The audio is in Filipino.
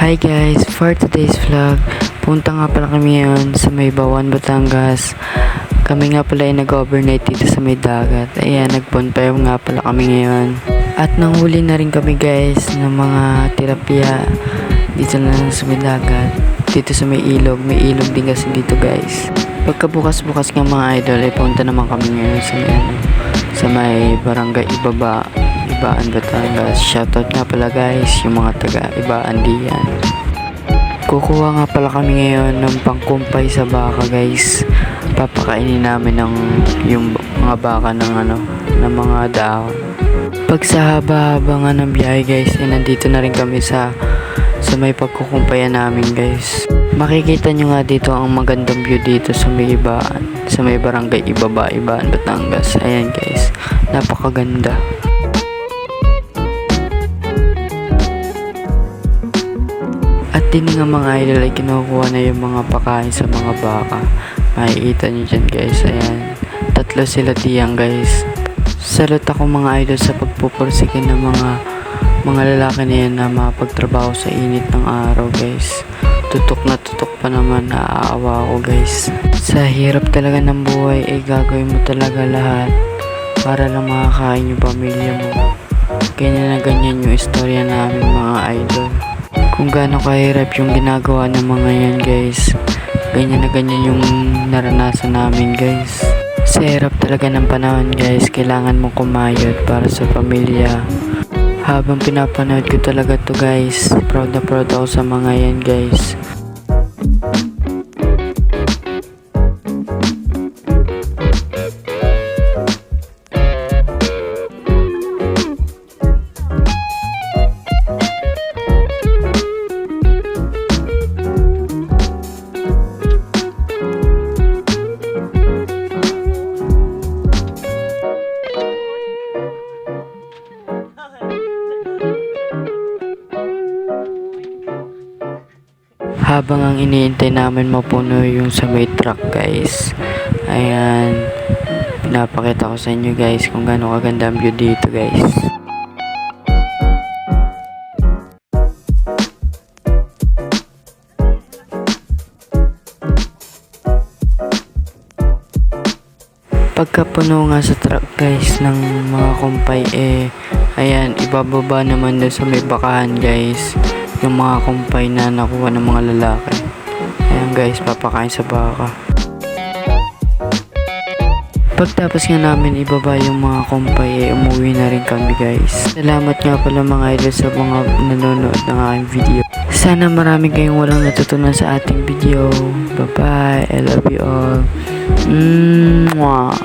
Hi guys, for today's vlog, punta nga pala kami ngayon sa may Bawan, Batangas. Kami nga pala ay nag-overnight dito sa may dagat. Ayan, nag-bonfire nga pala kami ngayon. At nanghuli na rin kami guys ng mga tilapia dito na lang sa may dagat. Dito sa may ilog, may ilog din kasi dito guys. Pagkabukas-bukas ng mga idol, ay punta naman kami ngayon sa may, ano, sa may barangay Ibaba, Ibaan, Batangas. Shoutout nga pala guys, yung mga taga Ibaan diyan. Kukuha nga pala kami ngayon ng pangkumpay sa baka guys. Papakainin namin ng yung mga baka ng ano, ng mga dahon. Pag sa haba-haba nga ng biyahe guys, eh, nandito na rin kami sa sa may pagkukumpayan namin guys. Makikita nyo nga dito ang magandang view dito sa may ibaan. Sa may barangay Ibaba, Ibaan, Batangas. Ayan guys, napakaganda. Din nga mga idol ay kinukuha na yung mga pakain sa mga baka. Makikita nyo dyan guys, ayan. Tatlo sila tiyang guys. Salot ako mga idol sa pagpupursikin ng mga mga lalaki na yan na mapagtrabaho sa init ng araw guys. Tutok na tutok pa naman naaawa ako guys. Sa hirap talaga ng buhay ay gagawin mo talaga lahat para lang makakain yung pamilya mo. Ganyan na ganyan yung istorya namin mga idol. Kung gaano kahirap yung ginagawa ng mga yan guys. Ganyan na ganyan yung naranasan namin guys. Sa hirap talaga ng panahon guys, kailangan mo kumayod para sa pamilya. Habang pinapanood ko talaga to guys, proud na proud ako sa mga yan guys. Habang ang iniintay namin mapuno yung sa may truck guys. Ayan. Pinapakita ko sa inyo guys kung gaano kaganda ang view dito guys. Pagka puno nga sa truck guys ng mga kumpay eh ayan ibababa naman doon sa may bakahan guys yung mga kumpay na nakuha ng mga lalaki. Ayan guys papakain sa baka. Pagtapos nga namin ibaba yung mga kumpay eh umuwi na rin kami guys. Salamat nga pala mga idol sa mga nanonood ng aking video. Sana marami kayong walang natutunan sa ating video. Bye bye I love you all. Mwah.